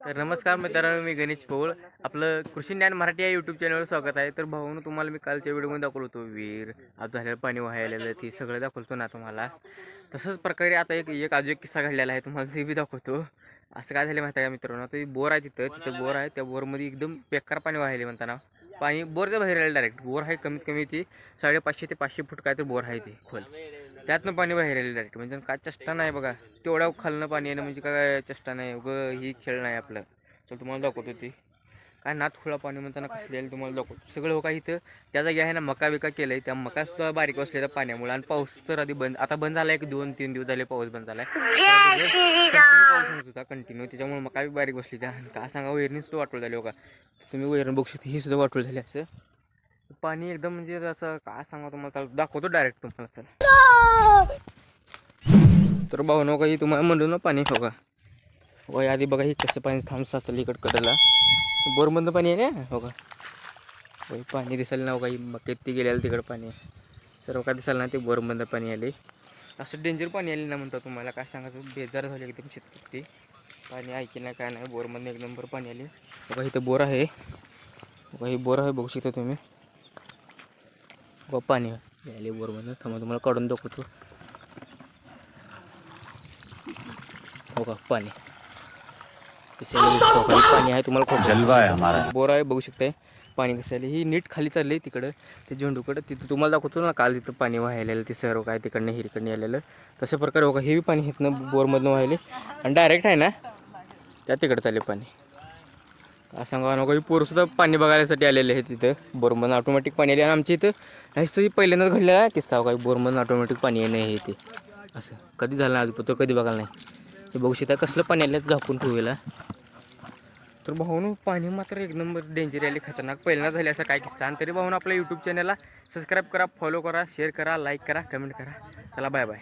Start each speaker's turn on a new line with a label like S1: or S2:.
S1: तर नमस्कार मित्रांनो मी गणेश पौळ. आपलं कृषी ज्ञान मराठी या यूट्यूब चॅनलवर स्वागत आहे. तर भाऊन तुम्हाला मी कालच्या व्हिडिओमध्ये दाखवलो होतो विहीर आज झालेलं पाणी वाहायलेलं ते सगळं दाखवतो ना तुम्हाला. तसंच प्रकारे आता एक एक अजून एक किस्सा घडलेला आहे तुम्हाला ते बी दाखवतो. असं काय झालं माहिती आहे का मित्रांनो? आता बोर आहे तिथं तिथं बोर आहे. त्या बोरमध्ये एकदम बेकार पाणी वाहिले म्हणताना. पाणी बोरच्या बाहेर आलं डायरेक्ट बोर आहे कमीत कमी ती साडेपाचशे ते पाचशे फूट काय तर बोर आहे ते खोल. त्यातनं पाणी बाहेर आले डायरेक्ट म्हणजे काय चेष्टा नाही बघा. तेवढ्या खालनं पाणी येणं म्हणजे काय चेष्टा नाही. उगं ही खेळ नाही आपलं. चल तुम्हाला दाखवतो ते. काय नाथ खुळा पाणी म्हणताना कसले आले तुम्हाला दाखवतो. सगळं हो का इथं त्या जागी आहे ना मका बिका केलंय त्या मका सुद्धा बारीक असलेल्या पाण्यामुळे आणि पाऊस तर आधी बंद आता बंद झाला एक दोन तीन दिवस झाले पाऊस बंद पाऊस होता कंटिन्यू त्याच्यामुळे मका बी बारीक बसली त्या. काय सांगा वैरणी सुद्धा वाटोळ झाली हो का तुम्ही वैरण बघू शकता ही सुद्धा वाटोळ झाली असं. पाणी एकदम म्हणजे असं काय सांगा तुम्हाला दाखवतो डायरेक्ट तुम्हाला चला. तर भाऊ नो ही तुम्हाला म्हणलो ना पाणी हो का? वय आधी बघा ही कसं पाणी थांब साचलं इकडं कडेला. बोरमधलं पाणी आहे ना? हो का? वय पाणी दिसायला ना हो काही ही ती गेलेलं तिकडं पाणी. सर्व काय दिसायला ना ते बोरमधलं पाणी आले. असं डेंजर पाणी आले ना म्हणतो तुम्हाला काय सांगायचं बेजार झाले एकदम शेतकरी ते. पाणी ऐकेल नाही काय नाही बोरमधनं एक नंबर पाणी आले. बघा इथं बोर आहे. बघा ही बोर आहे बघू शकता तुम्ही. बघा पाणी आले बोरमधनं थांबा तुम्हाला काढून दाखवतो. हो का पाणी. बघू पाणी आहे तुम्हाला खूप
S2: जलवा है हमारा.
S1: बोर आहे बघू शकताय. पाणी कसं आलं ही नीट खाली चालली तिकडं ते झेंडूकडं. तिथं तुम्हाला दाखवतो ना काल तिथं पाणी व्हायलेलं ते सर्व काय तिकडनं हिरकडनं आलेलं. तशा प्रकारे बघा हे बी पाणी इथनं बोरमधनं व्हायले आणि डायरेक्ट आहे ना त्या तिकडं चालले पाणी. सांगा नको पोरसुद्धा पाणी बघायसाठी आलेले आहेत तिथं बोरमधून ऑटोमॅटिक पाणी आले. आणि आमच्या इथं नाही पहिल्यांदाच घडलेला आहे किस्सा काही बोरमधून ऑटोमॅटिक पाणी येणं हे ते. असं. कधी झालं नाही आज कधी बघायला नाही. ते बघू शकता कसलं पाणी आलं झाकून ठेवलेलं. तर भाऊन पाणी मात्र एक नंबर डेंजर आले. खतरनाक पहिल्यांदा झाले असं काय किस्सा. आणि तरी भाऊन आपल्या यूट्यूब चॅनलला सबस्क्राईब करा फॉलो करा शेअर करा लाईक करा कमेंट करा. चला बाय बाय